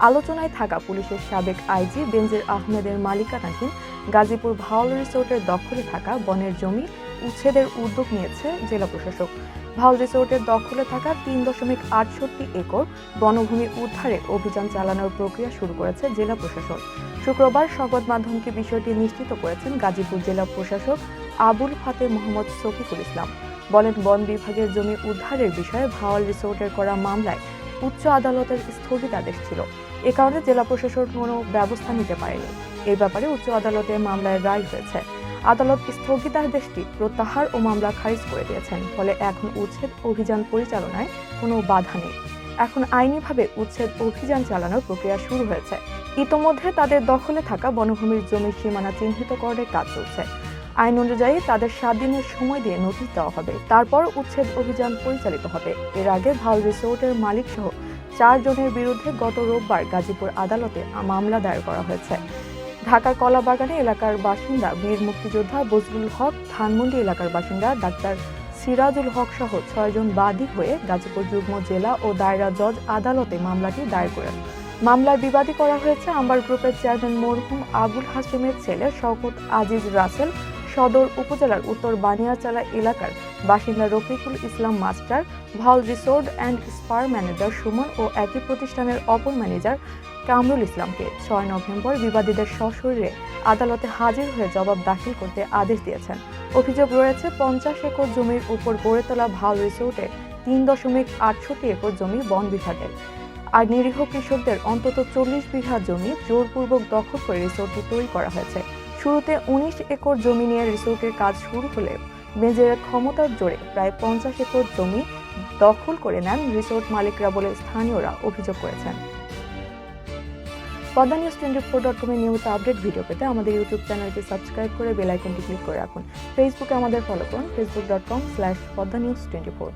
আলোচনায় থাকা পুলিশের সাবেক আইজি বেনজির আহমেদের মালিকানাধীন গাজীপুর ভাওয়াল রিসোর্টের দখলে থাকা বনের জমি উচ্ছেদের উদ্যোগ নিয়েছে জেলা প্রশাসক। ভাওল রিসোর্টের দখলে থাকা তিন দশমিক আটষট্টি একর বনভূমি উদ্ধারে অভিযান চালানোর প্রক্রিয়া শুরু করেছে জেলা প্রশাসন শুক্রবার সংবাদ মাধ্যমকে বিষয়টি নিশ্চিত করেছেন গাজীপুর জেলা প্রশাসক আবুল ফাতে মোহাম্মদ শফিকুল ইসলাম। বলেন, বন বিভাগের জমি উদ্ধারের বিষয়ে ভাওয়াল রিসোর্টের করা মামলায় উচ্চ আদালতের স্থগিতাদেশ ছিল। এ কারণে জেলা প্রশাসন কোনো ব্যবস্থা নিতে পারেনি। এই ব্যাপারে উচ্চ আদালতে মামলায় রায় হয়েছে। আদালত স্থগিতাদেশটি প্রত্যাহার ও মামলা খারিজ করে দিয়েছেন, ফলে এখন উচ্ছেদ অভিযান পরিচালনায় কোনো বাধা নেই। এখন আইনিভাবে উচ্ছেদ অভিযান চালানোর প্রক্রিয়া শুরু হয়েছে। ইতোমধ্যে তাদের দখলে থাকা বনভূমির জমির সীমানা চিহ্নিতকরণের কাজ চলছে। আইন অনুযায়ী তাদের সাত দিনের সময় দিয়ে নোটিশ দেওয়া হবে। তারপর উচ্ছেদ অভিযান পরিচালিত হবে। এর আগে ভালো রিসোর্টের মালিক সহ চারজনের বিরুদ্ধে গত রোববার গাজীপুর আদালতে মামলা দায়ের করা হয়েছে। ঢাকার কলাবাগানে এলাকার বাসিন্দা, বীর মুক্তিযোদ্ধা বজলুল হক, ধানমন্ডি এলাকার বাসিন্দা ডাক্তার সিরাজুল হক সহ ছয়জন বাদী হয়ে গাজীপুর যুগ্ম জেলা ও দায়রা জজ আদালতে মামলাটি দায়ের করেন। মামলায় বিবাদী করা হয়েছে আম্বার গ্রুপের চেয়ারম্যান মরহুম আবুল হাসিমের ছেলে শওকত আজিজ রাসেল সদর উপজেলার উত্তর বানিয়াচালা এলাকার বাসিন্দা রফিকুল ইসলাম মাস্টার ভালো resort and spare manager Suman ও একই প্রতিষ্ঠানের অপর ম্যানেজার কামরুল ইসলামকে ছয় নভেম্বর বিবাদীদের সশরীরে আদালতে হাজির হয়ে জবাব দাখিল করতে আদেশ দিয়েছেন। অভিযোগ রয়েছে, পঞ্চাশ একর জমির উপর গড়ে তোলা ভালো রিসোর্টে তিন দশমিক আটষট্টি একর জমি বন বিভাগের। আর নিরীহ কৃষকদের অন্তত চল্লিশ বিঘা জমি জোরপূর্বক দখল করে রিসোর্টটি তৈরি করা হয়েছে। শুরুতে উনিশ একর জমি নিয়ে রিসোর্টের কাজ শুরু হলে মেজের ক্ষমতার জোরে প্রায় পঞ্চাশ একর জমি দখল করে নেন রিসোর্ট মালিকরা বলে স্থানীয়রা অভিযোগ করেছেন। Padma news twenty four dot কমের নিয়মিত আপডেট ভিডিও পেতে আমাদের ইউটিউব চ্যানেলটি সাবস্ক্রাইব করে বেল আইকনটি ক্লিক করে রাখুন। ফেসবুকে আমাদের ফলো করুন Facebook dot com slash Padma news twenty four.